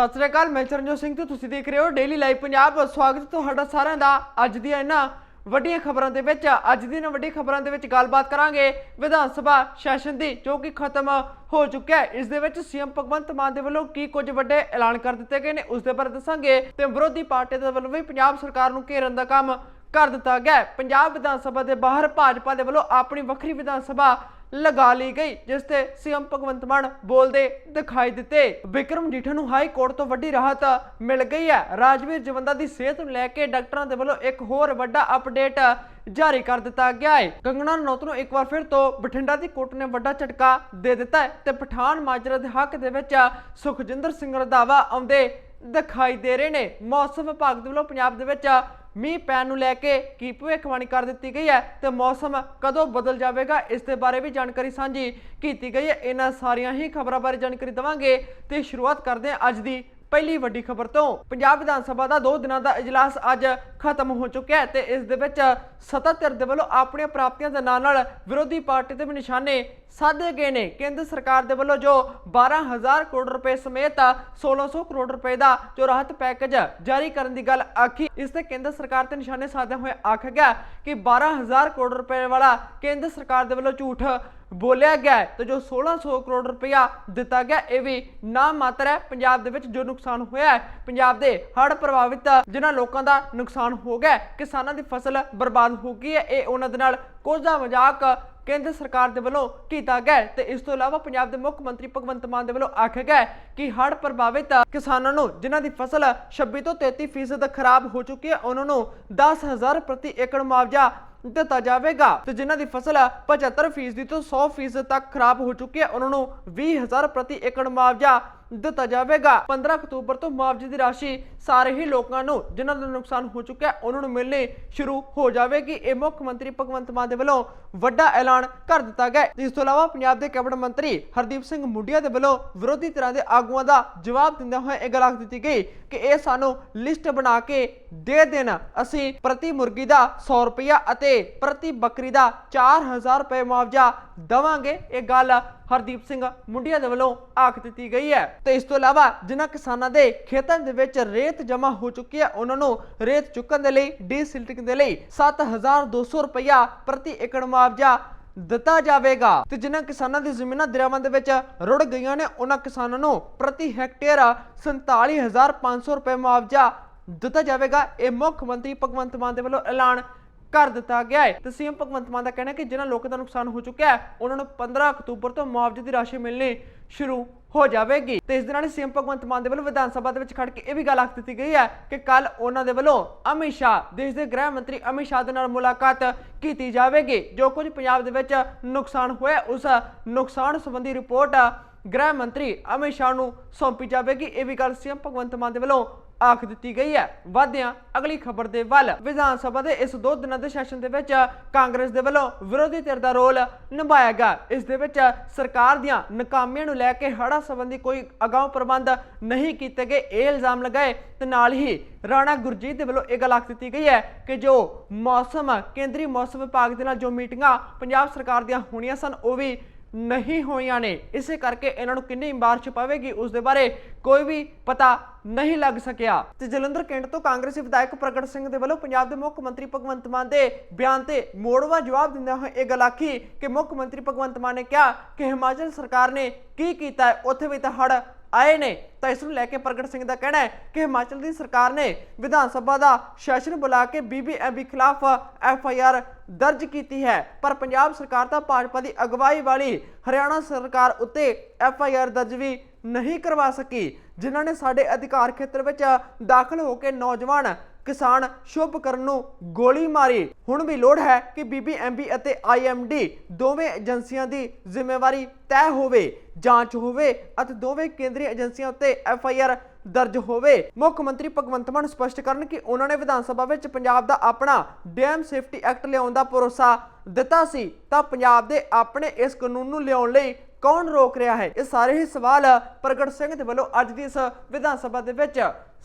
ਸਤਿ ਸ੍ਰੀ ਅਕਾਲ, ਮੈਂ ਚਰਨਜੋਤ ਸਿੰਘ ਤੇ ਤੁਸੀਂ ਦੇਖ ਰਹੇ ਹੋ ਡੇਲੀ ਲਾਈਵ ਪੰਜਾਬ। ਸਵਾਗਤ ਤੁਹਾਡਾ ਸਾਰਿਆਂ ਦਾ ਅੱਜ ਦੀਆਂ ਇਹਨਾਂ ਵੱਡੀਆਂ ਖਬਰਾਂ ਦੇ ਵਿੱਚ। ਅੱਜ ਦੀਆਂ ਇਹਨਾਂ ਵੱਡੀਆਂ ਖਬਰਾਂ ਦੇ ਵਿੱਚ ਗੱਲਬਾਤ ਕਰਾਂਗੇ ਵਿਧਾਨ ਸਭਾ ਸੈਸ਼ਨ ਦੀ, ਜੋ ਕਿ ਖਤਮ ਹੋ ਚੁੱਕਿਆ ਹੈ। ਇਸ ਦੇ ਵਿੱਚ ਸੀਐਮ ਭਗਵੰਤ ਮਾਨ ਦੇ ਵੱਲੋਂ ਕੀ ਕੁਝ ਵੱਡੇ ਐਲਾਨ ਕਰ ਦਿੱਤੇ ਗਏ ਨੇ, ਉਸ ਦੇ ਬਾਰੇ ਦੱਸਾਂਗੇ। ਤੇ ਵਿਰੋਧੀ ਪਾਰਟੀ ਦੇ ਵੱਲੋਂ ਵੀ ਪੰਜਾਬ ਸਰਕਾਰ ਨੂੰ ਘੇਰਨ ਦਾ ਕੰਮ ਕਰ ਦਿੱਤਾ ਗਿਆ ਪੰਜਾਬ ਵਿਧਾਨ ਸਭਾ ਦੇ ਬਾਹਰ ਭਾਜਪਾ ਦੇ ਵੱਲੋਂ ਆਪਣੀ ਵੱਖਰੀ ਵਿਧਾਨ ਸਭਾ ਲਗਾ ਲਈ ਗਈ, ਜਿਸ ਤੇ ਸੀਐਮ ਭਗਵੰਤ ਮਾਨ ਬੋਲਦੇ ਦਿਖਾਈ ਦਿੱਤੇ। ਵਿਕਰਮ ਜੀਠਾ ਨੂੰ ਹਾਈ ਕੋਰਟ ਤੋਂ ਵੱਡੀ ਰਾਹਤ ਮਿਲ ਗਈ ਹੈ। ਰਾਜਵੀਰ ਜਵੰਦਾ ਦੀ ਸਿਹਤ ਨੂੰ ਲੈ ਕੇ ਡਾਕਟਰਾਂ ਦੇ ਵੱਲੋਂ ਇੱਕ ਹੋਰ ਵੱਡਾ ਅਪਡੇਟ ਜਾਰੀ ਕਰ ਦਿੱਤਾ ਗਿਆ ਹੈ। ਕੰਗਣਾ ਰਣੌਤ ਨੂੰ ਇੱਕ ਵਾਰ ਫਿਰ ਤੋਂ ਬਠਿੰਡਾ ਦੀ ਕੋਰਟ ਨੇ ਵੱਡਾ ਝਟਕਾ ਦੇ ਦਿੱਤਾ ਹੈ ਤੇ ਪਠਾਨ ਮਾਜਰਾ ਦੇ ਹੱਕ ਦੇ ਵਿੱਚ ਸੁਖਜਿੰਦਰ ਸਿੰਘ ਰੰਧਾਵਾ ਆਉਂਦੇ ਦਿਖਾਈ ਦੇ ਰਹੇ ਨੇ। ਮੌਸਮ ਵਿਭਾਗ ਦੇ ਵੱਲੋਂ ਪੰਜਾਬ ਦੇ ਵਿੱਚ ਮੀਂਹ ਪੈਣ ਨੂੰ ਲੈ ਕੇ ਕੀ ਭਵਿੱਖਬਾਣੀ ਕਰ ਦਿੱਤੀ ਗਈ ਹੈ ਤੇ ਮੌਸਮ ਕਦੋਂ ਬਦਲ ਜਾਵੇਗਾ, ਇਸ ਦੇ ਬਾਰੇ ਵੀ ਜਾਣਕਾਰੀ ਸਾਂਝੀ ਕੀਤੀ ਗਈ ਹੈ। ਇਹਨਾਂ ਸਾਰੀਆਂ ਹੀ ਖਬਰਾਂ ਬਾਰੇ ਜਾਣਕਾਰੀ ਦਵਾਂਗੇ ਤੇ ਸ਼ੁਰੂਆਤ ਕਰਦੇ ਹਾਂ ਅੱਜ ਦੀ ਪਹਿਲੀ ਵੱਡੀ ਖਬਰ ਤੋਂ ਪੰਜਾਬ ਵਿਧਾਨ ਸਭਾ ਦਾ 2 ਦਿਨਾਂ ਦਾ ਇਜਲਾਸ ਅੱਜ ਖਤਮ ਹੋ ਚੁੱਕਿਆ ਹੈ ਤੇ ਇਸ ਦੇ ਵਿੱਚ ਸੱਤਾ ਧਿਰ ਦੇ ਵੱਲੋਂ ਆਪਣੀਆਂ ਪ੍ਰਾਪਤੀਆਂ ਦੇ ਨਾਲ ਨਾਲ ਵਿਰੋਧੀ ਪਾਰਟੀ ਤੇ ਵੀ ਨਿਸ਼ਾਨੇ ਸਾਧੇ ਗਏ ਨੇ। ਕੇਂਦਰ ਸਰਕਾਰ ਦੇ ਵੱਲੋਂ ਜੋ 12000 ਕਰੋੜ ਰੁਪਏ ਸਮੇਤ 1600 ਕਰੋੜ ਰੁਪਏ ਦਾ ਜੋ ਰਾਹਤ ਪੈਕੇਜ ਜਾਰੀ ਕਰਨ ਦੀ ਗੱਲ ਆਖੀ, ਇਸ ਤੇ ਕੇਂਦਰ ਸਰਕਾਰ ਤੇ ਨਿਸ਼ਾਨੇ ਸਾਧੇ ਹੋਏ ਆਖਿਆ ਗਿਆ ਕਿ 12000 ਕਰੋੜ ਰੁਪਏ ਵਾਲਾ ਕੇਂਦਰ ਸਰਕਾਰ ਦੇ ਵੱਲੋਂ ਝੂਠ ਬੋਲਿਆ ਗਿਆ ਹੈ। ਤੇ ਜੋ 1600 ਕਰੋੜ ਰੁਪਇਆ ਦਿੱਤਾ ਗਿਆ, ਇਹ ਵੀ ਨਾ ਮਾਤਰ ਹੈ ਪੰਜਾਬ ਦੇ ਵਿੱਚ ਜੋ ਨੁਕਸਾਨ ਹੋਇਆ ਹੈ। ਪੰਜਾਬ ਦੇ ਹੜ੍ਹ ਪ੍ਰਭਾਵਿਤ ਜਿਨ੍ਹਾਂ ਲੋਕਾਂ ਦਾ ਨੁਕਸਾਨ ਹੋ ਗਿਆ ਕਿਸਾਨਾਂ ਦੀ ਫਸਲ ਬਰਬਾਦ ਹੋ ਗਈ ਹੈ, ਇਹ ਉਹਨਾਂ ਦੇ ਨਾਲ ਕੋਝਾ ਮਜ਼ਾਕ ਕੇਂਦਰ ਸਰਕਾਰ ਦੇ ਵੱਲੋਂ ਕੀਤਾ ਗਿਆ ਤੇ ਇਸ ਤੋਂ ਇਲਾਵਾ ਪੰਜਾਬ ਦੇ ਮੁੱਖ ਮੰਤਰੀ ਭਗਵੰਤ ਮਾਨ ਦੇ ਵੱਲੋਂ ਆਖਿਆ ਗਿਆ ਕਿ ਹੜ੍ਹ ਪ੍ਰਭਾਵਿਤ ਕਿਸਾਨਾਂ ਨੂੰ ਜਿਨ੍ਹਾਂ ਦੀ ਫਸਲ 26 ਤੋਂ 33% ਖਰਾਬ ਹੋ ਚੁੱਕੀ ਹੈ, ਉਹਨਾਂ ਨੂੰ 10000 ਪ੍ਰਤੀ ਏਕੜ ਮੁਆਵਜ਼ਾ ਦਿੱਤਾ ਜਾਵੇਗਾ। ਤੇ ਜਿਨ੍ਹਾਂ ਦੀ ਫਸਲ 75% ਤੋਂ 100% ਤੱਕ ਖਰਾਬ ਹੋ ਚੁੱਕੀ ਹੈ ਉਹਨਾਂ ਨੂੰ 20000 ਪ੍ਰਤੀ ਏਕੜ ਮੁਆਵਜ਼ਾ ਦਿੱਤਾ ਜਾਵੇਗਾ। 15 ਅਕਤੂਬਰ ਤੋਂ ਮੁਆਵਜ਼ੇ ਦੀ ਰਾਸ਼ੀ ਸਾਰੇ ਹੀ ਲੋਕਾਂ ਨੂੰ, ਜਿਨ੍ਹਾਂ ਦਾ ਨੁਕਸਾਨ ਹੋ ਚੁੱਕਿਆ, ਉਹਨਾਂ ਨੂੰ ਮਿਲਣੀ ਸ਼ੁਰੂ ਹੋ ਜਾਵੇਗੀ। ਇਹ ਮੁੱਖ ਮੰਤਰੀ ਭਗਵੰਤ ਮਾਨ ਦੇ ਵੱਲੋਂ ਵੱਡਾ ਐਲਾਨ ਕਰ ਦਿੱਤਾ ਗਿਆ ਇਸ ਤੋਂ ਇਲਾਵਾ ਪੰਜਾਬ ਦੇ ਕੈਬਨਿਟ ਮੰਤਰੀ ਹਰਦੀਪ ਸਿੰਘ ਮੁੰਡੀਆ ਦੇ ਵੱਲੋਂ ਵਿਰੋਧੀ ਧਿਰਾਂ ਦੇ ਆਗੂਆਂ ਦਾ ਜਵਾਬ ਦਿੰਦਿਆਂ ਹੋਏ ਇਹ ਗੱਲ ਆਖ ਦਿੱਤੀ ਗਈ ਕਿ ਇਹ ਸਾਨੂੰ ਲਿਸਟ ਬਣਾ ਕੇ ਦੇ ਦੇਣ। ਅਸੀਂ ਪ੍ਰਤੀ ਮੁਰਗੀ ਦਾ 100 ਰੁਪਇਆ ਅਤੇ ਪ੍ਰਤੀ ਬੱਕਰੀ ਦਾ 4000 ਰੁਪਏ ਮੁਆਵਜ਼ਾ ਦਵਾਂਗੇ। ਇਹ ਗੱਲ ਹਰਦੀਪ ਸਿੰਘ ਮੁੰਡੀਆ ਦੇ ਵੱਲੋਂ ਆਖ ਦਿੱਤੀ ਗਈ ਹੈ। ਤੇ ਇਸ ਤੋਂ ਇਲਾਵਾ ਜਿਨ੍ਹਾਂ ਕਿਸਾਨਾਂ ਦੇ ਖੇਤਾਂ ਦੇ ਵਿੱਚ ਰੇਤ ਜਮ੍ਹਾਂ ਹੋ ਚੁੱਕੀ ਹੈ, ਉਹਨਾਂ ਨੂੰ ਰੇਤ ਚੁੱਕਣ ਦੇ ਲਈ ਡੀਸਿਲਟਿੰਗ ਦੇ ਲਈ 7200 ਰੁਪਇਆ ਪ੍ਰਤੀ ਏਕੜ ਮੁਆਵਜ਼ਾ ਦਿੱਤਾ ਜਾਵੇਗਾ। ਤੇ ਜਿਨ੍ਹਾਂ ਕਿਸਾਨਾਂ ਦੀ ਜ਼ਮੀਨਾਂ ਦਰਿਆਵਾਂ ਦੇ ਵਿੱਚ ਰੁੜ ਗਈਆਂ ਨੇ, ਉਹਨਾਂ ਕਿਸਾਨਾਂ ਨੂੰ ਪ੍ਰਤੀ ਹੈਕਟੇਅਰ 47500 ਰੁਪਏ ਮੁਆਵਜ਼ਾ ਦਿੱਤਾ ਜਾਵੇਗਾ। ਇਹ ਮੁੱਖ ਮੰਤਰੀ ਭਗਵੰਤ ਮਾਨ ਦੇ ਵੱਲੋਂ ਐਲਾਨ ਕਰ ਦਿੱਤਾ ਗਿਆ ਹੈ। ਤੇ ਸੀਐਮ ਭਗਵੰਤ ਮਾਨ ਦਾ ਕਹਿਣਾ ਹੈ ਕਿ ਜਿਨ੍ਹਾਂ ਲੋਕਾਂ ਦਾ ਨੁਕਸਾਨ ਹੋ ਚੁੱਕਿਆ ਹੈ, ਉਹਨਾਂ ਨੂੰ 15 ਅਕਤੂਬਰ ਤੋਂ ਮੁਆਵਜ਼ੇ ਦੀ ਰਾਸ਼ੀ ਮਿਲਣੀ ਸ਼ੁਰੂ ਹੋ ਜਾਵੇਗੀ। ਤੇ ਇਸ ਦੇ ਨਾਲ ਸੀਐਮ ਭਗਵੰਤ ਮਾਨ ਦੇ ਵੱਲੋਂ ਵਿਧਾਨ ਸਭਾ ਦੇ ਵਿੱਚ ਖੜ ਕੇ ਇਹ ਵੀ ਗੱਲ ਆਖ ਦਿੱਤੀ ਗਈ ਹੈ ਕਿ ਕੱਲ ਉਹਨਾਂ ਦੇ ਵੱਲੋਂ ਅਮਿਤ ਸ਼ਾਹ, ਦੇਸ਼ ਦੇ ਗ੍ਰਹਿ ਮੰਤਰੀ ਅਮਿਤ ਸ਼ਾਹ ਦੇ ਨਾਲ ਮੁਲਾਕਾਤ ਕੀਤੀ ਜਾਵੇਗੀ, ਜੋ ਕੁਝ ਪੰਜਾਬ ਦੇ ਵਿੱਚ ਨੁਕਸਾਨ ਹੋਇਆ ਉਸ ਨੁਕਸਾਨ ਸੰਬੰਧੀ ਰਿਪੋਰਟ ਗ੍ਰਹਿ ਮੰਤਰੀ ਅਮਿਤ ਸ਼ਾਹ ਨੂੰ ਸੌਂਪੀ ਜਾਵੇਗੀ। ਇਹ ਵੀ ਗੱਲ ਸੀਐਮ ਭਗਵੰਤ ਮਾਨ ਦੇ ਵੱਲੋਂ ਆਖ ਦਿੱਤੀ ਗਈ ਹੈ। ਵਾਧਿਆਂ, ਅਗਲੀ ਖਬਰ ਦੇ ਵੱਲ। ਵਿਧਾਨ ਸਭਾ ਦੇ ਇਸ ਦੋ ਦਿਨਾਂ ਦੇ ਸੈਸ਼ਨ ਦੇ ਵਿੱਚ ਕਾਂਗਰਸ ਦੇ ਵੱਲੋਂ ਵਿਰੋਧੀ ਧਿਰ ਦਾ ਰੋਲ ਨਿਭਾਇਆ ਗਿਆ। ਇਸ ਦੇ ਵਿੱਚ ਸਰਕਾਰ ਦੀਆਂ ਨਾਕਾਮੀਆਂ ਨੂੰ ਲੈ ਕੇ ਹੜ੍ਹਾਂ ਸੰਬੰਧੀ ਕੋਈ ਅਗਾਊਂ ਪ੍ਰਬੰਧ ਨਹੀਂ ਕੀਤੇ ਗਏ। ਇਹ ਇਲਜ਼ਾਮ ਲਗਾਏ ਤੇ ਨਾਲ ਹੀ ਰਾਣਾ ਗੁਰਜੀਤ ਦੇ ਵੱਲੋਂ ਇਹ ਗੱਲ ਆਖ ਦਿੱਤੀ ਗਈ ਹੈ ਕਿ ਜੋ ਮੌਸਮ, ਕੇਂਦਰੀ ਮੌਸਮ ਵਿਭਾਗ ਦੇ ਨਾਲ ਜੋ ਮੀਟਿੰਗਾਂ ਪੰਜਾਬ ਸਰਕਾਰ ਦੀਆਂ ਹੋਣੀਆਂ ਸਨ, ਉਹ ਵੀ ਨਹੀਂ ਹੋਈਆਂ ਨੇ। ਇਸੇ ਕਰਕੇ ਇਹਨਾਂ ਨੂੰ ਕਿੰਨੀ ਬਾਰਿਸ਼ ਪਵੇਗੀ ਉਸ ਦੇ ਬਾਰੇ ਕੋਈ ਵੀ ਪਤਾ ਨਹੀਂ ਲੱਗ ਸਕਿਆ। ਤੇ ਜਲੰਧਰ ਕੈਂਟ ਤੋਂ ਕਾਂਗਰਸੀ ਵਿਧਾਇਕ ਪ੍ਰਗਟ ਸਿੰਘ ਦੇ ਵੱਲੋਂ ਪੰਜਾਬ ਦੇ ਮੁੱਖ ਮੰਤਰੀ ਭਗਵੰਤ ਮਾਨ ਦੇ ਬਿਆਨ ਤੇ ਮੋੜਵਾ ਜਵਾਬ ਦਿੰਦਿਆਂ ਹੋਏ ਇਹ ਗੱਲ ਆਖੀ ਕਿ ਮੁੱਖ ਮੰਤਰੀ ਭਗਵੰਤ ਮਾਨ ਨੇ ਕਿਹਾ ਕਿ ਹਿਮਾਚਲ ਸਰਕਾਰ ਨੇ ਕੀ ਕੀਤਾ ਉੱਥੇ ਵੀ ਤਾਂ ਹੜ ਆਏ ਨੇ, ਤਾਂ ਇਸ ਨੂੰ ਲੈ ਕੇ ਪ੍ਰਗਟ ਸਿੰਘ ਦਾ ਕਹਿਣਾ ਹੈ ਕਿ ਹਿਮਾਚਲ ਦੀ ਸਰਕਾਰ ਨੇ ਵਿਧਾਨ ਸਭਾ ਦਾ ਸੈਸ਼ਨ ਬੁਲਾ ਕੇ ਬੀਬੀਐਮਬੀ ਖਿਲਾਫ ਐਫ ਆਈ ਆਰ ਦਰਜ ਕੀਤੀ ਹੈ। ਪਰ ਪੰਜਾਬ ਸਰਕਾਰ ਤਾਂ ਭਾਜਪਾ ਦੀ ਅਗਵਾਈ ਵਾਲੀ ਹਰਿਆਣਾ ਸਰਕਾਰ ਉੱਤੇ ਐਫ ਆਈ ਆਰ ਦਰਜ ਵੀ ਨਹੀਂ ਕਰਵਾ ਸਕੀ, ਜਿਨ੍ਹਾਂ ਨੇ ਸਾਡੇ ਅਧਿਕਾਰ ਖੇਤਰ ਵਿੱਚ ਦਾਖਲ ਹੋ ਕੇ ਨੌਜਵਾਨ ਕਿਸਾਨ ਸ਼ੁਭ ਕਰਨ ਨੂੰ ਗੋਲੀ ਮਾਰੀ। ਹੁਣ ਵੀ ਲੋੜ ਹੈ ਕਿ ਬੀਬੀਐਮਬੀ ਅਤੇ ਆਈਐਮਡੀ ਦੋਵੇਂ ਏਜੰਸੀਆਂ ਦੀ ਜ਼ਿੰਮੇਵਾਰੀ ਤੈਅ ਹੋਵੇ, ਜਾਂਚ ਹੋਵੇ ਅਤੇ ਦੋਵੇਂ ਕੇਂਦਰੀ ਏਜੰਸੀਆਂ ਉੱਤੇ ਐਫਆਈਆਰ ਦਰਜ ਹੋਵੇ। ਮੁੱਖ ਮੰਤਰੀ ਭਗਵੰਤ ਮਾਨ ਸਪਸ਼ਟ ਕਰਨ ਕਿ ਉਹਨਾਂ ਨੇ ਵਿਧਾਨ ਸਭਾ ਵਿੱਚ ਪੰਜਾਬ ਦਾ ਆਪਣਾ ਡੈਮ ਸੇਫਟੀ ਐਕਟ ਲਿਆਉਣ ਦਾ ਭਰੋਸਾ ਦਿੱਤਾ ਸੀ। ਤਾਂ ਪੰਜਾਬ ਦੇ ਆਪਣੇ ਇਸ ਕਾਨੂੰਨ ਨੂੰ ਲਿਆਉਣ ਲਈ ਕੌਣ ਰੋਕ ਰਿਹਾ ਹੈ? ਇਹ ਸਾਰੇ ਹੀ ਸਵਾਲ ਪ੍ਰਗਟ ਸਿੰਘ ਦੇ ਵੱਲੋਂ ਅੱਜ ਦੀ ਇਸ ਵਿਧਾਨ ਸਭਾ ਦੇ ਵਿੱਚ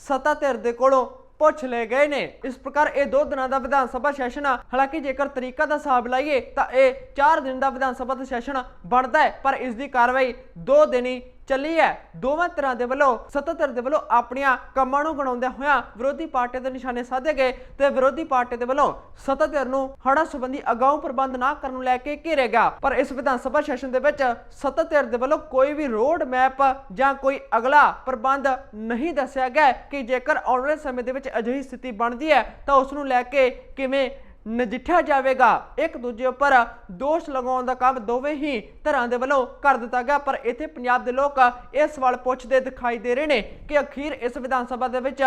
ਸੱਤਾ ਧਿਰ ਦੇ ਕੋਲੋਂ ਪੁੱਛ ਲਏ ਗਏ ਨੇ। ਇਸ ਪ੍ਰਕਾਰ ਇਹ ਦੋ ਦਿਨਾਂ ਦਾ ਵਿਧਾਨ ਸਭਾ ਸੈਸ਼ਨ ਆ। ਹਾਲਾਂਕਿ ਜੇਕਰ ਤਰੀਕਾ ਦਾ ਹਿਸਾਬ ਲਾਈਏ ਤਾਂ ਇਹ 4 ਦਿਨ ਦਾ ਵਿਧਾਨ ਸਭਾ ਦਾ ਸੈਸ਼ਨ ਬਣਦਾ ਹੈ, ਪਰ ਇਸ ਦੀ ਕਾਰਵਾਈ 2 ਦਿਨੀ ਚੱਲੀ ਹੈ। ਦੋਵਾਂ ਤਰ੍ਹਾਂ ਦੇ ਵੱਲੋਂ ਸੱਤਾ ਧਿਰ ਦੇ ਵੱਲੋਂ ਆਪਣੀਆਂ ਕੰਮਾਂ ਨੂੰ ਗਣਾਉਂਦਿਆਂ ਹੋਇਆਂ ਵਿਰੋਧੀ ਪਾਰਟੀ ਦੇ ਨਿਸ਼ਾਨੇ ਸਾਧੇ ਗਏ ਤੇ ਵਿਰੋਧੀ ਪਾਰਟੀ ਦੇ ਵੱਲੋਂ ਸੱਤਾ ਧਿਰ ਨੂੰ ਹੜ੍ਹਾਂ ਸੰਬੰਧੀ ਅਗਾਊਂ ਪ੍ਰਬੰਧ ਨਾ ਕਰਨ ਨੂੰ ਲੈ ਕੇ ਘੇਰਿਆ ਗਿਆ। ਪਰ ਇਸ ਵਿਧਾਨ ਸਭਾ ਸੈਸ਼ਨ ਦੇ ਵਿੱਚ ਸੱਤਾ ਧਿਰ ਦੇ ਵੱਲੋਂ ਕੋਈ ਵੀ ਰੋਡ ਮੈਪ ਜਾਂ ਕੋਈ ਅਗਲਾ ਪ੍ਰਬੰਧ ਨਹੀਂ ਦੱਸਿਆ ਗਿਆ ਕਿ ਜੇਕਰ ਆਉਣ ਵਾਲੇ ਸਮੇਂ ਦੇ ਵਿੱਚ ਅਜਿਹੀ ਸਥਿਤੀ ਬਣਦੀ ਹੈ ਤਾਂ ਉਸ ਨੂੰ ਲੈ ਕੇ ਕਿਵੇਂ ਨਜਿੱਠਿਆ ਜਾਵੇਗਾ। ਇੱਕ ਦੂਜੇ ਉੱਪਰ ਦੋਸ਼ ਲਗਾਉਣ ਦਾ ਕੰਮ ਦੋਵੇਂ ਹੀ ਧਿਰਾਂ ਦੇ ਵੱਲੋਂ ਕਰ ਦਿੱਤਾ ਗਿਆ। ਪਰ ਇੱਥੇ ਪੰਜਾਬ ਦੇ ਲੋਕ ਇਹ ਸਵਾਲ ਪੁੱਛਦੇ ਦਿਖਾਈ ਦੇ ਰਹੇ ਨੇ ਕਿ ਅਖੀਰ ਇਸ ਵਿਧਾਨ ਸਭਾ ਦੇ ਵਿੱਚ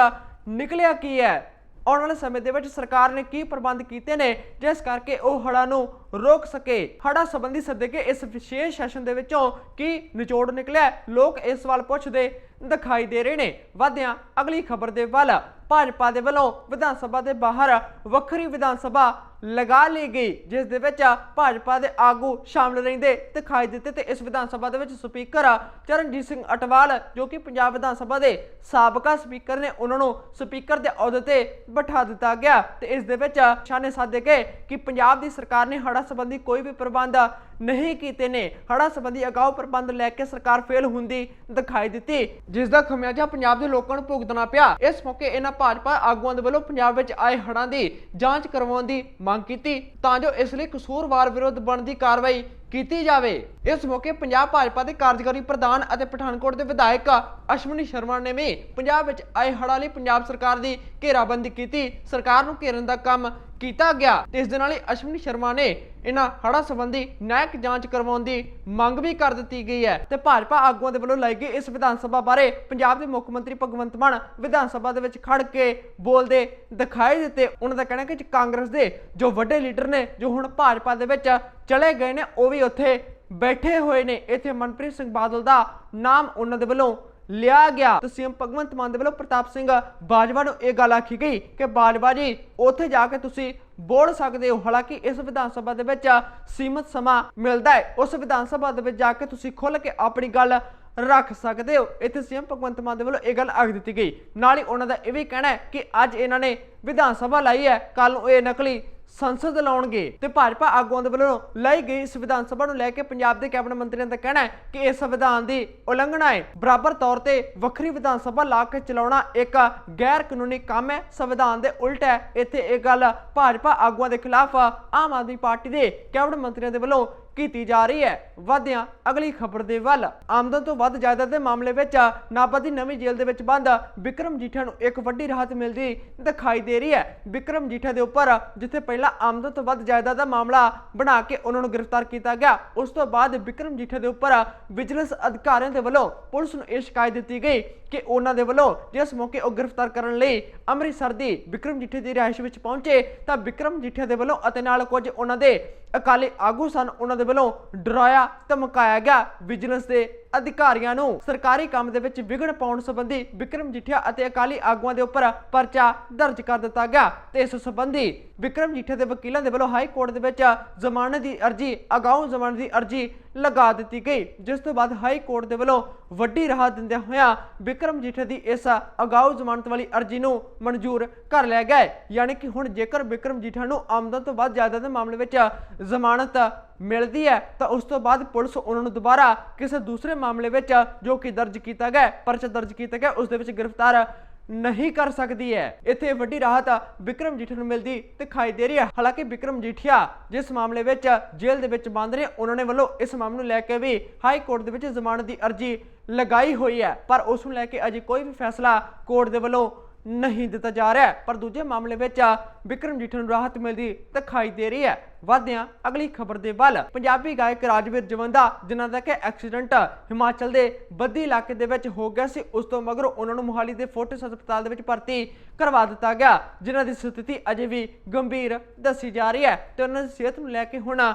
ਨਿਕਲਿਆ ਕੀ ਹੈ? ਆਉਣ ਵਾਲੇ ਸਮੇਂ ਦੇ ਵਿੱਚ ਸਰਕਾਰ ਨੇ ਕੀ ਪ੍ਰਬੰਧ ਕੀਤੇ ਨੇ, ਜਿਸ ਕਰਕੇ ਉਹ ਹੜ੍ਹਾਂ ਨੂੰ ਰੋਕ ਸਕੇ? ਹੜ੍ਹਾਂ ਸੰਬੰਧੀ ਸੱਦੇ ਕੇ ਇਸ ਵਿਸ਼ੇਸ਼ ਸੈਸ਼ਨ ਦੇ ਵਿੱਚੋਂ ਕੀ ਨਿਚੋੜ ਨਿਕਲਿਆ? ਲੋਕ ਇਸ ਸਵਾਲ ਪੁੱਛਦੇ ਦਿਖਾਈ ਦੇ ਰਹੇ ਨੇ। ਵਧਿਆਂ ਅਗਲੀ ਖਬਰ ਦੇ ਵੱਲ ਭਾਜਪਾ ਦੇ ਵੱਲੋਂ ਵਿਧਾਨ ਸਭਾ ਦੇ ਬਾਹਰ ਵੱਖਰੀ ਵਿਧਾਨ ਸਭਾ ਲਗਾ ਲਈ ਗਈ, ਜਿਸ ਦੇ ਵਿੱਚ ਭਾਜਪਾ ਦੇ ਆਗੂ ਸ਼ਾਮਲ ਰਹਿੰਦੇ ਦਿਖਾਈ ਦਿੱਤੇ ਤੇ ਇਸ ਵਿਧਾਨ ਸਭਾ ਦੇ ਵਿੱਚ ਸਪੀਕਰ ਚਰਨਜੀਤ ਸਿੰਘ ਅਟਵਾਲ, ਜੋ ਕਿ ਪੰਜਾਬ ਵਿਧਾਨ ਸਭਾ ਦੇ ਸਾਬਕਾ ਸਪੀਕਰ ਨੇ, ਉਹਨਾਂ ਨੂੰ ਸਪੀਕਰ ਦੇ ਅਹੁਦੇ ਤੇ ਬਿਠਾ ਦਿੱਤਾ ਗਿਆ ਤੇ ਇਸ ਦੇ ਵਿੱਚ ਸ਼ਾਨੇ ਸਾਧੇ ਗਏ ਕਿ ਪੰਜਾਬ ਦੀ ਸਰਕਾਰ ਨੇ ਹੜ੍ਹਾਂ ਸੰਬੰਧੀ ਕੋਈ ਵੀ ਪ੍ਰਬੰਧ ਨਹੀਂ ਕੀਤੇ ਨੇ। ਹੜ੍ਹਾਂ ਸੰਬੰਧੀ ਅਗਾਊ ਪ੍ਰਬੰਧ ਲੈ ਕੇ ਸਰਕਾਰ ਫੇਲ ਹੁੰਦੀ ਦਿਖਾਈ ਦਿੱਤੀ। ਜਿਸ ਦਾ ਖਮਿਆਜਾ ਪੰਜਾਬ ਦੇ ਲੋਕਾਂ ਨੂੰ ਭੁਗਤਣਾ ਪਿਆ। ਇਸ ਮੌਕੇ ਇਹਨਾਂ ਭਾਜਪਾ ਆਗੂਆਂ ਦੇ ਵੱਲੋਂ ਪੰਜਾਬ ਵਿੱਚ ਆਏ ਹੜਾਂ ਦੀ ਜਾਂਚ ਕਰਵਾਉਣ ਦੀ ਮੰਗ ਕੀਤੀ। ਤਾਂ ਜੋ ਇਸ ਲਈ ਕਸੂਰਵਾਰ ਵਿਰੁੱਧ ਬਣਦੀ ਕਾਰਵਾਈ ਕੀਤੀ ਜਾਵੇ। ਇਸ ਮੌਕੇ ਪੰਜਾਬ ਭਾਜਪਾ ਦੇ ਕਾਰਜਕਾਰੀ ਪ੍ਰਧਾਨ ਅਤੇ ਪਠਾਨਕੋਟ ਦੇ ਵਿਧਾਇਕ ਅਸ਼ਵਨੀ ਸ਼ਰਮਾ ਨੇ ਵੀ ਪੰਜਾਬ ਵਿੱਚ ਆਏ ਹੜ੍ਹਾਂ ਲਈ ਪੰਜਾਬ ਸਰਕਾਰ ਦੀ ਘੇਰਾਬੰਦੀ ਕੀਤੀ। ਸਰਕਾਰ ਨੂੰ ਘੇਰਨ ਦਾ ਕੰਮ ਕੀਤਾ ਗਿਆ। ਤੇ ਇਸ ਦੇ ਨਾਲ ਹੀ ਅਸ਼ਵਨੀ ਸ਼ਰਮਾ ਨੇ ਇਹਨਾਂ ਹੜ੍ਹਾਂ ਸੰਬੰਧੀ ਨਿਆਇਕ ਜਾਂਚ ਕਰਵਾਉਣ ਦੀ ਮੰਗ ਵੀ ਕਰ ਦਿੱਤੀ ਗਈ ਹੈ। ਤੇ ਭਾਜਪਾ ਆਗੂਆਂ ਦੇ ਵੱਲੋਂ ਲਾਈ ਗਈ ਇਸ ਵਿਧਾਨ ਸਭਾ ਬਾਰੇ ਪੰਜਾਬ ਦੇ ਮੁੱਖ ਮੰਤਰੀ ਭਗਵੰਤ ਮਾਨ ਵਿਧਾਨ ਸਭਾ ਦੇ ਵਿੱਚ ਖੜ ਕੇ ਬੋਲਦੇ ਦਿਖਾਈ ਦਿੱਤੇ। ਉਹਨਾਂ ਦਾ ਕਹਿਣਾ ਕਿ ਕਾਂਗਰਸ ਦੇ ਜੋ ਵੱਡੇ ਲੀਡਰ ਨੇ, ਜੋ ਹੁਣ ਭਾਜਪਾ ਦੇ ਵਿੱਚ ਚਲੇ ਗਏ ਨੇ, ਉਹ ਵੀ ਉੱਥੇ ਬੈਠੇ ਹੋਏ ਨੇ। ਇੱਥੇ ਮਨਪ੍ਰੀਤ ਸਿੰਘ ਬਾਦਲ ਦਾ ਨਾਮ ਉਹਨਾਂ ਦੇ ਵੱਲੋਂ ਲਿਆ ਗਿਆ। ਤੇ ਸੀਐਮ ਭਗਵੰਤ ਮਾਨ ਦੇ ਵੱਲੋਂ ਪ੍ਰਤਾਪ ਸਿੰਘ ਬਾਜਵਾ ਨੂੰ ਇਹ ਗੱਲ ਆਖੀ ਗਈ ਕਿ, ਬਾਜਵਾ ਜੀ, ਉੱਥੇ ਜਾ ਕੇ ਤੁਸੀਂ ਬੋਲ ਸਕਦੇ ਹੋ। ਹਾਲਾਂਕਿ ਇਸ ਵਿਧਾਨ ਸਭਾ ਦੇ ਵਿੱਚ ਸੀਮਤ ਸਮਾਂ ਮਿਲਦਾ ਹੈ। ਉਸ ਵਿਧਾਨ ਸਭਾ ਦੇ ਵਿੱਚ ਜਾ ਕੇ ਤੁਸੀਂ ਖੁੱਲ ਕੇ ਆਪਣੀ ਗੱਲ ਰੱਖ ਸਕਦੇ ਹੋ। ਇੱਥੇ ਸੀਐਮ ਭਗਵੰਤ ਮਾਨ ਦੇ ਵੱਲੋਂ ਇਹ ਗੱਲ ਆਖ ਦਿੱਤੀ ਗਈ। ਨਾਲ ਹੀ ਉਹਨਾਂ ਦਾ ਇਹ ਵੀ ਕਹਿਣਾ ਹੈ ਕਿ ਅੱਜ ਇਹਨਾਂ ਨੇ ਵਿਧਾਨ ਸਭਾ ਲਾਈ ਹੈ। ਕੱਲ ਨੂੰ ਇਹ ਨਕਲੀ ਸੰਸਦ ਲਾਉਣਗੇ ਤੇ ਭਾਜਪਾ ਆਗੂਆਂ ਦੇ ਵੱਲੋਂ ਲਾਈ ਗਈ ਇਸ ਵਿਧਾਨ ਸਭਾ ਨੂੰ ਲੈ ਕੇ ਪੰਜਾਬ ਦੇ ਕੈਬਨਿਟ ਮੰਤਰੀਆਂ ਦਾ ਕਹਿਣਾ ਹੈ ਕਿ ਇਹ ਸੰਵਿਧਾਨ ਦੀ ਉਲੰਘਣਾ ਹੈ। ਬਰਾਬਰ ਤੌਰ ਤੇ ਵੱਖਰੀ ਵਿਧਾਨ ਸਭਾ ਲਾ ਕੇ ਚਲਾਉਣਾ ਇੱਕ ਗੈਰ ਕਾਨੂੰਨੀ ਕੰਮ ਹੈ। ਸੰਵਿਧਾਨ ਦੇ ਉਲਟ ਹੈ। ਇੱਥੇ ਇਹ ਗੱਲ ਭਾਜਪਾ ਆਗੂਆਂ ਦੇ ਖਿਲਾਫ ਆਮ ਆਦਮੀ ਪਾਰਟੀ ਦੇ ਕੈਬਨਿਟ ਮੰਤਰੀਆਂ ਦੇ ਵੱਲੋਂ ਕੀਤੀ ਜਾ ਰਹੀ ਹੈ। ਵਧਿਆਂ ਅਗਲੀ ਖਬਰ ਦੇ ਵੱਲ, ਆਮਦਨ ਤੋਂ ਵੱਧ ਜਾਇਦਾਦ ਦੇ ਮਾਮਲੇ ਵਿੱਚ ਨਾਭਾ ਦੀ ਨਵੀਂ ਜੇਲ੍ਹ ਦੇ ਵਿੱਚ ਬੰਦ ਵਿਕਰਮ ਜੀਠਾ ਨੂੰ ਇੱਕ ਵੱਡੀ ਰਾਹਤ ਮਿਲਦੀ ਦਿਖਾਈ ਦੇ ਰਹੀ ਹੈ। ਵਿਕਰਮ ਜੀਠਾ ਦੇ ਉੱਪਰ, ਜਿੱਥੇ ਪਹਿਲਾਂ ਆਮਦਨ ਤੋਂ ਵੱਧ ਜਾਇਦਾਦ ਦਾ ਮਾਮਲਾ ਬਣਾ ਕੇ ਉਹਨਾਂ ਨੂੰ ਗ੍ਰਿਫਤਾਰ ਕੀਤਾ ਗਿਆ, ਉਸ ਤੋਂ ਬਾਅਦ ਵਿਕਰਮ ਜੀਠਾ ਦੇ ਉੱਪਰ ਵਿਜੀਲੈਂਸ ਅਧਿਕਾਰੀਆਂ ਦੇ ਵੱਲੋਂ ਪੁਲਿਸ ਨੂੰ ਇਹ ਸ਼ਿਕਾਇਤ ਦਿੱਤੀ ਗਈ ਕਿ ਉਹਨਾਂ ਦੇ ਵੱਲੋਂ ਜਿਸ ਮੌਕੇ ਉਹ ਗ੍ਰਿਫਤਾਰ ਕਰਨ ਲਈ ਅੰਮ੍ਰਿਤਸਰ ਦੀ ਵਿਕਰਮ ਜੀਠੇ ਦੀ ਰਿਹਾਇਸ਼ ਵਿੱਚ ਪਹੁੰਚੇ, ਤਾਂ ਵਿਕਰਮ ਜੀਠੇ ਦੇ ਵੱਲੋਂ ਅਤੇ ਨਾਲ ਕੁਝ ਉਹਨਾਂ ਦੇ ਅਕਾਲੀ ਆਗੂ ਸਨ। ਉਹਨਾਂ ਦੇ ਵੱਲੋਂ ਡਰਾਇਆ, ਧਮਕਾਇਆ ਗਿਆ ਵਿਜੀਲੈਂਸ ਦੇ ਅਧਿਕਾਰੀਆਂ ਨੂੰ। ਸਰਕਾਰੀ ਕੰਮ ਦੇ ਵਿੱਚ ਵਿਘਨ ਪਾਉਣ ਸੰਬੰਧੀ ਵਿਕਰਮ ਜੀਠਿਆ ਅਤੇ ਅਕਾਲੀ ਆਗੂਆਂ ਦੇ ਉੱਪਰ ਪਰਚਾ ਦਰਜ ਕਰ ਦਿੱਤਾ ਗਿਆ ਤੇ ਇਸ ਸੰਬੰਧੀ ਵਿਕਰਮ ਜੀਠੇ ਦੇ ਵਕੀਲਾਂ ਦੇ ਵੱਲੋਂ ਹਾਈ ਕੋਰਟ ਦੇ ਵਿੱਚ ਜ਼ਮਾਨਤ ਦੀ ਅਰਜੀ, ਅਗਾਊਂ ਜ਼ਮਾਨਤ ਦੀ ਅਰਜੀ ਲਗਾ ਦਿੱਤੀ ਗਈ, ਜਿਸ ਤੋਂ ਬਾਅਦ ਹਾਈ ਕੋਰਟ ਦੇ ਵੱਲੋਂ ਵੱਡੀ ਰਾਹਤ ਦਿੰਦਿਆਂ ਹੋਇਆਂ ਵਿਕਰਮ ਜੀਠੇ ਦੀ ਇਸ ਅਗਾਊਂ ਜ਼ਮਾਨਤ ਵਾਲੀ ਅਰਜੀ ਨੂੰ ਮਨਜ਼ੂਰ ਕਰ ਲਿਆ ਗਿਆ ਹੈ। ਯਾਨੀ ਕਿ ਹੁਣ ਜੇਕਰ ਵਿਕਰਮ ਜੀਠਾ ਨੂੰ ਆਮਦਨ ਤੋਂ ਵੱਧ ਜਾਇਦਾਦ ਦੇ ਮਾਮਲੇ ਵਿੱਚ ਜ਼ਮਾਨਤ ਮਿਲਦੀ ਹੈ, ਤਾਂ ਉਸ ਤੋਂ ਬਾਅਦ ਪੁਲਿਸ ਉਹਨਾਂ ਨੂੰ ਦੁਬਾਰਾ ਕਿਸੇ ਦੂਸਰੇ ਮਾਮਲੇ ਵਿੱਚ ਜੋ ਕਿ ਦਰਜ ਕੀਤਾ ਗਿਆ ਪਰਚਾ ਦਰਜ ਕੀਤਾ ਗਿਆ ਉਸ ਦੇ ਵਿੱਚ ਗ੍ਰਿਫਤਾਰ ਨਹੀਂ ਕਰ ਸਕਦੀ ਹੈ। ਇੱਥੇ ਵੱਡੀ ਰਾਹਤ ਵਿਕਰਮ ਜੀਠਾ ਨੂੰ ਮਿਲਦੀ ਦਿਖਾਈ ਦੇ ਰਹੀ ਹੈ। ਹਾਲਾਂਕਿ ਵਿਕਰਮ ਜੀਠਿਆ ਜਿਸ ਮਾਮਲੇ ਵਿੱਚ ਜੇਲ੍ਹ ਦੇ ਵਿੱਚ ਬੰਦ ਨੇ, ਉਹਨਾਂ ਨੇ ਵੱਲੋਂ ਇਸ ਮਾਮਲੇ ਨੂੰ ਲੈ ਕੇ ਵੀ ਹਾਈ ਕੋਰਟ ਦੇ ਵਿੱਚ ਜ਼ਮਾਨਤ ਦੀ ਅਰਜੀ ਲਗਾਈ ਹੋਈ ਹੈ। ਪਰ ਉਸ ਨੂੰ ਲੈ ਕੇ ਅਜੇ ਕੋਈ ਵੀ ਫੈਸਲਾ ਕੋਰਟ ਦੇ ਵੱਲੋਂ ਨਹੀਂ ਦਿੱਤਾ ਜਾ ਰਿਹਾ। ਪਰ ਦੂਜੇ ਮਾਮਲੇ ਵਿੱਚ ਵਿਕਰਮ ਜੀਠਾ ਨੂੰ ਰਾਹਤ ਮਿਲਦੀ ਦਿਖਾਈ ਦੇ ਰਹੀ ਹੈ। ਵਧਦਿਆਂ ਅਗਲੀ ਖਬਰ ਦੇ ਵੱਲ। ਪੰਜਾਬੀ ਗਾਇਕ ਰਾਜਵੀਰ ਜਵੰਦਾ, ਜਿਨ੍ਹਾਂ ਦਾ ਕਿ ਐਕਸੀਡੈਂਟ, ਹਿਮਾਚਲ ਦੇ ਬੱਦੀ ਇਲਾਕੇ ਦੇ ਵਿੱਚ ਹੋ ਗਿਆ ਸੀ, ਉਸ ਤੋਂ ਮਗਰੋਂ ਉਹਨਾਂ ਨੂੰ ਮੁਹਾਲੀ ਦੇ ਫੋਰਟਿਸ ਹਸਪਤਾਲ ਦੇ ਵਿੱਚ ਭਰਤੀ ਕਰਵਾ ਦਿੱਤਾ ਗਿਆ, ਜਿਨ੍ਹਾਂ ਦੀ ਸਥਿਤੀ ਅਜੇ ਵੀ ਗੰਭੀਰ ਦੱਸੀ ਜਾ ਰਹੀ ਹੈ। ਤੇ ਉਹਨਾਂ ਦੀ ਸਿਹਤ ਨੂੰ ਲੈ ਕੇ ਹੁਣ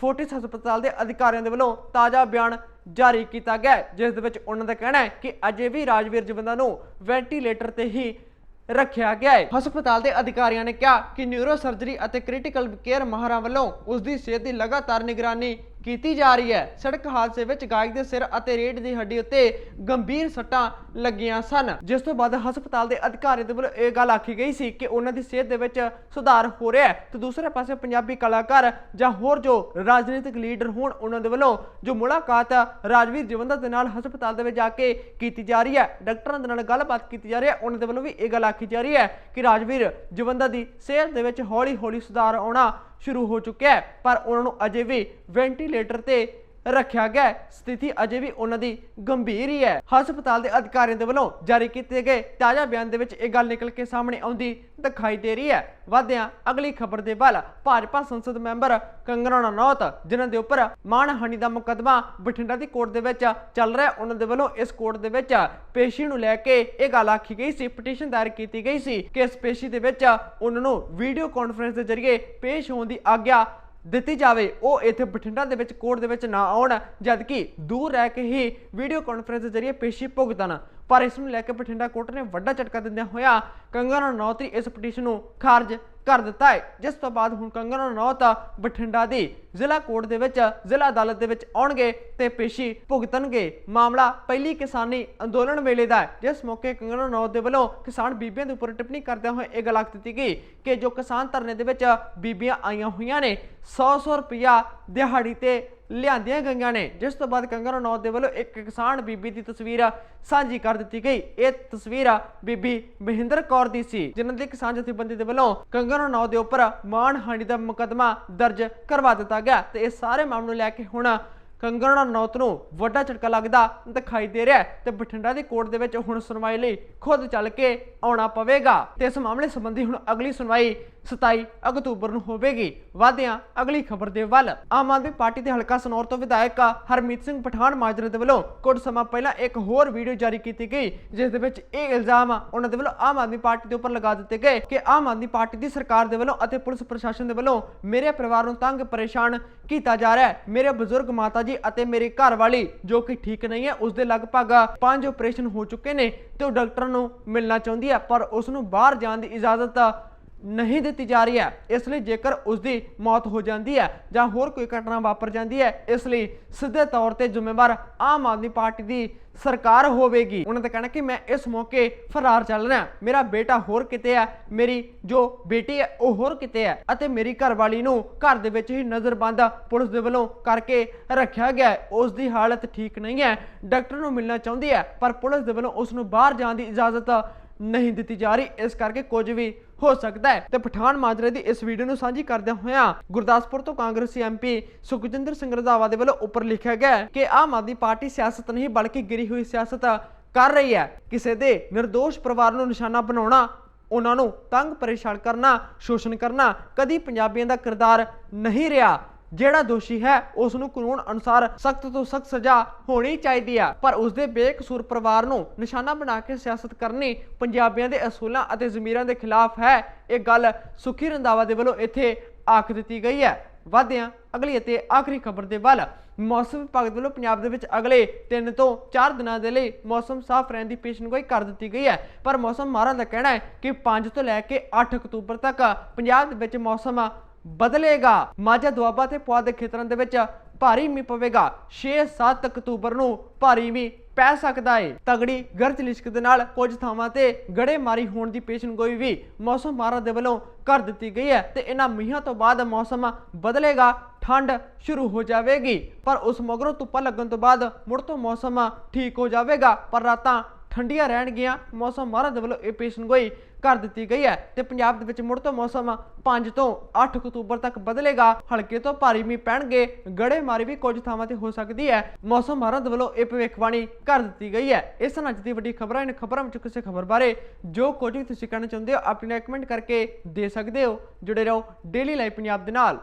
ਫੋਰਟਿਸ ਹਸਪਤਾਲ ਦੇ ਅਧਿਕਾਰੀਆਂ ਦੇ ਵੱਲੋਂ ਤਾਜ਼ਾ ਬਿਆਨ ਜਾਰੀ ਕੀਤਾ ਗਿਆ ਜਿਸ ਦੇ ਵਿੱਚ ਉਹਨਾਂ ਦਾ ਕਹਿਣਾ ਹੈ ਕਿ ਅਜੇ ਵੀ ਰਾਜਵੀਰ ਜਵੰਦਾ ਨੂੰ ਵੈਂਟੀਲੇਟਰ ਤੇ ਹੀ ਰੱਖਿਆ ਗਿਆ ਹੈ। ਹਸਪਤਾਲ ਦੇ ਅਧਿਕਾਰੀਆਂ ਨੇ ਕਿਹਾ ਕਿ ਨਿਊਰੋ ਸਰਜਰੀ ਅਤੇ ਕ੍ਰਿਟੀਕਲ ਕੇਅਰ ਮਾਹਰਾਂ ਵੱਲੋਂ ਉਸ ਦੀ ਸਿਹਤ ਦੀ ਲਗਾਤਾਰ ਨਿਗਰਾਨੀ ਕੀਤੀ ਜਾ ਰਹੀ ਹੈ। ਸੜਕ ਹਾਦਸੇ ਵਿੱਚ ਗਾਇਕ ਦੇ ਸਿਰ ਅਤੇ ਰੀੜ੍ਹ ਦੀ ਹੱਡੀ ਉੱਤੇ ਗੰਭੀਰ ਸੱਟਾਂ ਲੱਗੀਆਂ ਸਨ। ਜਿਸ ਤੋਂ ਬਾਅਦ ਹਸਪਤਾਲ ਦੇ ਅਧਿਕਾਰੀਆਂ ਦੇ ਵੱਲੋਂ ਇਹ ਗੱਲ ਆਖੀ ਗਈ ਸੀ ਕਿ ਉਹਨਾਂ ਦੀ ਸਿਹਤ ਦੇ ਵਿੱਚ ਸੁਧਾਰ ਹੋ ਰਿਹਾ ਹੈ। ਤੇ ਦੂਸਰੇ ਪਾਸੇ ਪੰਜਾਬੀ ਕਲਾਕਾਰ ਜਾਂ ਹੋਰ ਜੋ ਰਾਜਨੀਤਿਕ ਲੀਡਰ ਹੋਣ, ਉਹਨਾਂ ਦੇ ਵੱਲੋਂ ਜੋ ਮੁਲਾਕਾਤ ਰਾਜਵੀਰ ਜਵੰਦਾ ਦੇ ਨਾਲ ਹਸਪਤਾਲ ਦੇ ਵਿੱਚ ਜਾ ਕੇ ਕੀਤੀ ਜਾ ਰਹੀ ਹੈ, ਡਾਕਟਰਾਂ ਦੇ ਨਾਲ ਗੱਲਬਾਤ ਕੀਤੀ ਜਾ ਰਹੀ ਹੈ, ਉਹਨਾਂ ਦੇ ਵੱਲੋਂ ਵੀ ਇਹ ਗੱਲ ਆਖੀ ਜਾ ਰਹੀ ਹੈ ਕਿ ਰਾਜਵੀਰ ਜਵੰਦਾ ਦੀ ਸਿਹਤ ਦੇ ਵਿੱਚ ਹੌਲੀ-ਹੌਲੀ ਸੁਧਾਰ ਆਉਣਾ ਸ਼ੁਰੂ ਹੋ ਚੁੱਕਿਆ ਹੈ। ਪਰ ਉਹਨਾਂ ਨੂੰ ਅਜੇ ਵੀ ਵੈਂਟੀਲੇਟਰ ਤੇ ਰੱਖਿਆ ਗਿਆ ਸਥਿਤੀ ਅਜੇ ਵੀ ਉਹਨਾਂ ਦੀ ਗੰਭੀਰ ਹੀ ਹੈ। ਹਸਪਤਾਲ ਦੇ ਅਧਿਕਾਰੀਆਂ ਦੇ ਵੱਲੋਂ ਜਾਰੀ ਕੀਤੇ ਗਏ ਤਾਜ਼ਾ ਬਿਆਨ ਦੇ ਵਿੱਚ ਇਹ ਗੱਲ ਨਿਕਲ ਕੇ ਸਾਹਮਣੇ ਆਉਂਦੀ ਦਿਖਾਈ ਦੇ ਰਹੀ ਹੈ। ਵਾਦਿਆਂ ਅਗਲੀ ਖਬਰ ਦੇ ਵੱਲ ਭਾਜਪਾ ਸੰਸਦ ਮੈਂਬਰ ਕੰਗਨਾ ਰਣੌਤ, ਜਿਨ੍ਹਾਂ ਦੇ ਉੱਪਰ ਮਾਣਹਾਨੀ ਦਾ ਮੁਕੱਦਮਾ ਬਠਿੰਡਾ ਦੀ ਕੋਰਟ ਦੇ ਵਿੱਚ ਚੱਲ ਰਿਹਾ ਉਹਨਾਂ ਦੇ ਵੱਲੋਂ ਇਸ ਕੋਰਟ ਦੇ ਵਿੱਚ ਪੇਸ਼ੀ ਨੂੰ ਲੈ ਕੇ ਇਹ ਗੱਲ ਆਖੀ ਗਈ ਸੀ, ਪਟੀਸ਼ਨ ਦਾਇਰ ਕੀਤੀ ਗਈ ਸੀ ਕਿ ਇਸ ਪੇਸ਼ੀ ਦੇ ਵਿੱਚ ਉਹਨਾਂ ਨੂੰ ਵੀਡੀਓ ਕਾਨਫਰੰਸ ਦੇ ਜ਼ਰੀਏ ਪੇਸ਼ ਹੋਣ ਦੀ ਆਗਿਆ ਦਿੱਤੀ ਜਾਵੇ, ਉਹ ਇੱਥੇ ਬਠਿੰਡਾ ਦੇ ਵਿੱਚ ਕੋਰਟ ਦੇ ਵਿੱਚ ਨਾ ਆਉਣ, ਜਦਕਿ ਦੂਰ ਰਹਿ ਕੇ ਹੀ ਵੀਡੀਓ ਕਾਨਫਰੰਸ ਦੇ ਜ਼ਰੀਏ ਪੇਸ਼ੀ ਭੁਗਤਣ। ਪਰ ਇਸ ਨੂੰ ਲੈ ਕੇ ਬਠਿੰਡਾ ਕੋਰਟ ਨੇ ਵੱਡਾ ਝਟਕਾ ਦਿੰਦਿਆਂ ਹੋਇਆ ਕੰਗਨਾ ਰਣੌਤ ਇਸ ਪਟੀਸ਼ਨ ਨੂੰ ਖਾਰਜ ਕਰ ਦਿੱਤਾ ਹੈ। ਜਿਸ ਤੋਂ ਬਾਅਦ ਹੁਣ ਕੰਗਨਾ ਰਣੌਤ ਬਠਿੰਡਾ ਦੀ ਜ਼ਿਲ੍ਹਾ ਕੋਰਟ ਦੇ ਵਿੱਚ ਜ਼ਿਲ੍ਹਾ ਅਦਾਲਤ ਦੇ ਵਿੱਚ ਆਉਣਗੇ ਤੇ ਪੇਸ਼ੀ ਭੁਗਤਣਗੇ। ਮਾਮਲਾ ਪਹਿਲੀ ਕਿਸਾਨੀ ਅੰਦੋਲਨ ਵੇਲੇ ਦਾ ਹੈ। ਜਿਸ ਮੌਕੇ ਕੰਗਨਾ ਰਣੌਤ ਦੇ ਵੱਲੋਂ ਕਿਸਾਨ ਬੀਬੀਆਂ ਦੇ ਉੱਪਰ ਟਿੱਪਣੀ ਕਰਦਿਆਂ ਹੋਏ ਇਹ ਗੱਲ ਆਖ ਦਿੱਤੀ ਗਈ ਕਿ ਜੋ ਕਿਸਾਨ ਧਰਨੇ ਦੇ ਵਿੱਚ ਬੀਬੀਆਂ ਆਈਆਂ ਹੋਈਆਂ ਨੇ 100-100 ਰੁਪਇਆ ਦਿਹਾੜੀ ਤੇ ਲਿਆਂਦੀਆਂ ਗਈਆਂ ਨੇ, ਜਿਸ ਤੋਂ ਬਾਅਦ ਕੰਗਨਾ ਰਣੌਤ ਦੇ ਵੱਲੋਂ ਇੱਕ ਕਿਸਾਨ ਬੀਬੀ ਦੀ ਤਸਵੀਰ ਸਾਂਝੀ ਕਰ ਦਿੱਤੀ ਗਈ। ਇਹ ਤਸਵੀਰ ਬੀਬੀ ਮਹਿੰਦਰ ਕੌਰ ਦੀ ਸੀ, ਜਿਨ੍ਹਾਂ ਦੀ ਕਿਸਾਨ ਜਥੇਬੰਦੀ ਦੇ ਵੱਲੋਂ ਕੰਗਨਾ ਰਣੌਤ ਦੇ ਉੱਪਰ ਮਾਣਹਾਨੀ ਦਾ ਮੁਕੱਦਮਾ ਦਰਜ ਕਰਵਾ ਦਿੱਤਾ ਗਿਆ ਤੇ ਇਹ ਸਾਰੇ ਮਾਮਲੇ ਨੂੰ ਲੈ ਕੇ ਹੁਣ ਕੰਗਣਾ ਰਣੌਤ ਨੂੰ ਵੱਡਾ ਝਟਕਾ ਲੱਗਦਾ ਦਿਖਾਈ ਦੇ ਰਿਹਾ ਤੇ ਬਠਿੰਡਾ ਦੀ ਕੋਰਟ ਦੇ ਵਿੱਚ ਹੁਣ ਸੁਣਵਾਈ ਲਈ ਖੁਦ ਚੱਲ ਕੇ ਆਉਣਾ ਪਵੇਗਾ। ਤੇ ਇਸ ਮਾਮਲੇ ਸੰਬੰਧੀ ਹੁਣ ਅਗਲੀ ਸੁਣਵਾਈ 27 ਅਕਤੂਬਰ ਨੂੰ ਹੋਵੇਗੀ। ਵਾਦਿਆਂ ਅਗਲੀ ਖਬਰ ਦੇ ਵੱਲ। ਆਮ ਆਦਮੀ ਪਾਰਟੀ ਦੇ ਹਲਕਾ ਸਨੌਰ ਤੋਂ ਵਿਧਾਇਕ ਹਰਮੀਤ ਸਿੰਘ ਪਠਾਨ ਮਾਜਰੇ ਦੇ ਵੱਲੋਂ ਕੁਝ ਸਮਾਂ ਪਹਿਲਾਂ ਇੱਕ ਹੋਰ ਵੀਡੀਓ ਜਾਰੀ ਕੀਤੀ ਗਈ, ਜਿਸ ਦੇ ਵਿੱਚ ਇਹ ਇਲਜ਼ਾਮ ਉਹਨਾਂ ਦੇ ਵੱਲੋਂ ਆਮ ਆਦਮੀ ਪਾਰਟੀ ਦੇ ਉੱਪਰ ਲਗਾ ਦਿੱਤੇ ਗਏ ਕਿ ਆਮ ਆਦਮੀ ਪਾਰਟੀ ਦੀ ਸਰਕਾਰ ਦੇ ਵੱਲੋਂ ਅਤੇ ਪੁਲਿਸ ਪ੍ਰਸ਼ਾਸਨ ਦੇ ਵੱਲੋਂ ਮੇਰੇ ਪਰਿਵਾਰ ਨੂੰ ਤੰਗ ਪਰੇਸ਼ਾਨ ਕੀਤਾ ਜਾ ਰਿਹਾ ਹੈ। ਮੇਰੇ ਬਜ਼ੁਰਗ ਮਾਤਾ ਜੀ ਅਤੇ ਮੇਰੀ ਘਰ ਵਾਲੀ, ਜੋ ਕਿ ਠੀਕ ਨਹੀਂ ਹੈ ਉਸ ਦੇ ਲਗਭਗ ਪੰਜ ਆਪਰੇਸ਼ਨ ਹੋ ਚੁੱਕੇ ਨੇ ਤੇ ਉਹ ਡਾਕਟਰ ਨੂੰ ਮਿਲਣਾ ਚਾਹੁੰਦੀ ਹੈ, ਪਰ ਉਸ ਨੂੰ ਬਾਹਰ ਜਾਣ ਦੀ ਇਜਾਜ਼ਤ ਨਹੀਂ ਦਿੱਤੀ ਜਾ ਰਹੀ ਹੈ। ਇਸ ਲਈ ਜੇਕਰ ਉਸ ਦੀ ਮੌਤ ਹੋ ਜਾਂਦੀ ਹੈ ਜਾਂ ਹੋਰ ਕੋਈ ਘਟਨਾ ਵਾਪਰ ਜਾਂਦੀ ਹੈ, ਇਸ ਲਈ ਸਿੱਧੇ ਤੌਰ ਤੇ ਜ਼ਿੰਮੇਵਾਰ ਆਮ ਆਦਮੀ ਪਾਰਟੀ ਦੀ ਸਰਕਾਰ ਹੋਵੇਗੀ। ਉਹਨਾਂ ਦਾ ਕਹਿਣਾ ਕਿ ਮੈਂ ਇਸ ਮੌਕੇ ਫਰਾਰ ਚੱਲ ਰਿਹਾ ਮੇਰਾ ਬੇਟਾ ਹੋਰ ਕਿਤੇ ਹੈ, ਮੇਰੀ ਜੋ ਬੇਟੀ ਹੈ, ਉਹ ਹੋਰ ਕਿਤੇ ਹੈ ਅਤੇ ਮੇਰੀ ਘਰਵਾਲੀ ਨੂੰ ਘਰ ਦੇ ਵਿੱਚ ਹੀ ਨਜ਼ਰਬੰਦ ਪੁਲਿਸ ਦੇ ਵੱਲੋਂ ਕਰਕੇ ਰੱਖਿਆ ਗਿਆ ਹੈ। ਉਸ ਦੀ ਹਾਲਤ ਠੀਕ ਨਹੀਂ ਹੈ, ਡਾਕਟਰ ਨੂੰ ਮਿਲਣਾ ਚਾਹੁੰਦੀ ਹੈ, ਪਰ ਪੁਲਿਸ ਦੇ ਵੱਲੋਂ ਉਸ ਨੂੰ ਬਾਹਰ ਜਾਣ ਦੀ ਇਜਾਜ਼ਤ ਨਹੀਂ ਦਿੱਤੀ ਜਾ ਰਹੀ। ਇਸ ਕਰਕੇ ਕੁਝ ਵੀ ਹੋ ਸਕਦਾ ਹੈ। ਤੇ ਪਠਾਨ ਮਾਜਰੇ ਦੀ ਇਸ ਵੀਡੀਓ ਨੂੰ ਸਾਂਝੀ ਕਰਦਿਆਂ ਹੋਇਆਂ ਗੁਰਦਾਸਪੁਰ ਤੋਂ ਕਾਂਗਰਸੀ ਐਮਪੀ ਸੁਖਜਿੰਦਰ ਸਿੰਘ ਰੰਧਾਵਾ ਦੇ ਵੱਲੋਂ ਉੱਪਰ ਲਿਖਿਆ ਗਿਆ ਕਿ ਆਮ ਆਦਮੀ ਪਾਰਟੀ ਸਿਆਸਤ ਨਹੀਂ, ਬਲਕਿ ਗਿਰੀ ਹੋਈ ਸਿਆਸਤ ਕਰ ਰਹੀ ਹੈ। ਕਿਸੇ ਦੇ નિર્ਦੋਸ਼ ਪਰਿਵਾਰ ਨੂੰ ਨਿਸ਼ਾਨਾ ਬਣਾਉਣਾ, ਉਹਨਾਂ ਨੂੰ ਤੰਗ ਪਰੇਸ਼ਾਨ ਕਰਨਾ, ਸ਼ੋਸ਼ਣ ਕਰਨਾ ਕਦੀ ਪੰਜਾਬੀਆਂ ਦਾ ਕਿਰਦਾਰ ਨਹੀਂ ਰਿਹਾ। ਜਿਹੜਾ ਦੋਸ਼ੀ ਹੈ ਉਸ ਨੂੰ ਕਾਨੂੰਨ ਅਨੁਸਾਰ ਸਖਤ ਤੋਂ ਸਖਤ ਸਜ਼ਾ ਹੋਣੀ ਚਾਹੀਦੀ ਹੈ ਪਰ ਉਸ ਦੇ ਬੇਕਸੂਰ ਪਰਿਵਾਰ ਨੂੰ ਨਿਸ਼ਾਨਾ ਬਣਾ ਕੇ ਸਿਆਸਤ ਕਰਨੀ ਪੰਜਾਬੀਆਂ ਦੇ ਅਸੂਲਾਂ ਅਤੇ ਜ਼ਮੀਰਾਂ ਦੇ ਖਿਲਾਫ ਹੈ, ਇਹ ਗੱਲ ਸੁਖੀ ਰੰਦਾਵਾ ਦੇ ਵੱਲੋਂ ਇੱਥੇ ਆਖ ਦਿੱਤੀ ਗਈ ਹੈ। ਵਾਦਿਆਂ ਅਗਲੀ ਅਤੇ ਆਖਰੀ ਖਬਰ ਦੇ ਵੱਲ, ਮੌਸਮ ਵਿਭਾਗ ਦੇ ਵੱਲੋਂ ਪੰਜਾਬ ਦੇ ਵਿੱਚ ਅਗਲੇ 3 ਤੋਂ 4 ਦਿਨਾਂ ਦੇ ਲਈ ਮੌਸਮ ਸਾਫ਼ ਰਹਿਣ ਦੀ ਪੇਸ਼ਨਗੋਈ ਕਰ ਦਿੱਤੀ ਗਈ ਹੈ। ਪਰ ਮੌਸਮ ਮਾਹਰਾਂ ਦਾ ਕਹਿਣਾ ਹੈ ਕਿ 5 ਤੋਂ ਲੈ ਕੇ 8 ਅਕਤੂਬਰ ਤੱਕ ਪੰਜਾਬ ਦੇ ਵਿੱਚ ਮੌਸਮ ਬਦਲੇਗਾ। ਮਾਝਾ ਦੁਆਬਾ ਤੇ ਪੁਆ ਦੇ ਖੇਤਰਾਂ ਦੇ ਵਿੱਚ ਭਾਰੀ ਮੀਂਹ ਪਵੇਗਾ। 6-7 ਅਕਤੂਬਰ ਨੂੰ ਭਾਰੀ ਮੀਂਹ ਪੈ ਸਕਦਾ ਏ। ਤਗੜੀ ਗਰਜ ਲਿਸ਼ਕ ਦੇ ਨਾਲ ਕੁਝ ਥਾਵਾਂ ਤੇ ਗੜੇਮਾਰੀ ਹੋਣ ਦੀ ਪੇਸ਼ਨਗੋਈ ਵੀ ਮੌਸਮ ਮਾਹਰਾਂ ਦੇ ਵੱਲੋਂ ਕਰ ਦਿੱਤੀ ਗਈ ਹੈ ਤੇ ਇਹਨਾਂ ਮੀਂਹਾਂ ਤੋਂ ਬਾਅਦ ਮੌਸਮ ਬਦਲੇਗਾ। ਠੰਡ ਸ਼ੁਰੂ ਹੋ ਜਾਵੇਗੀ, ਪਰ ਉਸ ਮਗਰੋਂ ਧੁੱਪਾ ਲੱਗਣ ਤੋਂ ਬਾਅਦ ਮੁੜ ਤੋਂ ਮੌਸਮ ਠੀਕ ਹੋ ਜਾਵੇਗਾ, ਪਰ ਰਾਤਾਂ ਠੰਡੀਆਂ ਰਹਿਣਗੀਆਂ ਮੌਸਮ ਮਹਾਰਾਜ ਦੇ ਵੱਲੋਂ ਇਹ ਪੇਸ਼ਨਗੋਈ ਕਰ ਦਿੱਤੀ ਗਈ ਹੈ ਤੇ ਪੰਜਾਬ ਦੇ ਵਿੱਚ ਮੁੜ ਤੋਂ ਮੌਸਮ 5 ਤੋਂ 8 ਅਕਤੂਬਰ ਤੱਕ ਬਦਲੇਗਾ। ਹਲਕੇ ਤੋਂ ਭਾਰੀ ਮੀਂਹ ਪੈਣਗੇ ਗੜੇਮਾਰੀ ਵੀ ਕੁਝ ਥਾਵਾਂ ਤੇ ਹੋ ਸਕਦੀ ਹੈ। ਮੌਸਮ ਮਹਾਰਾਜ ਦੇ ਵੱਲੋਂ ਇਹ ਭਵਿੱਖਬਾਣੀ ਕਰ ਦਿੱਤੀ ਗਈ ਹੈ। ਇਸ ਨਾਲ ਅੱਜ ਦੀ ਵੱਡੀ ਖਬਰਾਂ ਇਹਨਾਂ ਖਬਰਾਂ ਵਿੱਚ ਕਿਸੇ ਖਬਰ ਬਾਰੇ ਜੋ ਕੁਝ ਵੀ ਤੁਸੀਂ ਕਹਿਣਾ ਚਾਹੁੰਦੇ ਹੋ ਆਪਣੀ ਕਮੈਂਟ ਕਰਕੇ ਦੇ ਸਕਦੇ ਹੋ। ਜੁੜੇ ਰਹੋ ਡੇਲੀ ਲਾਈਵ ਪੰਜਾਬ ਦੇ ਨਾਲ।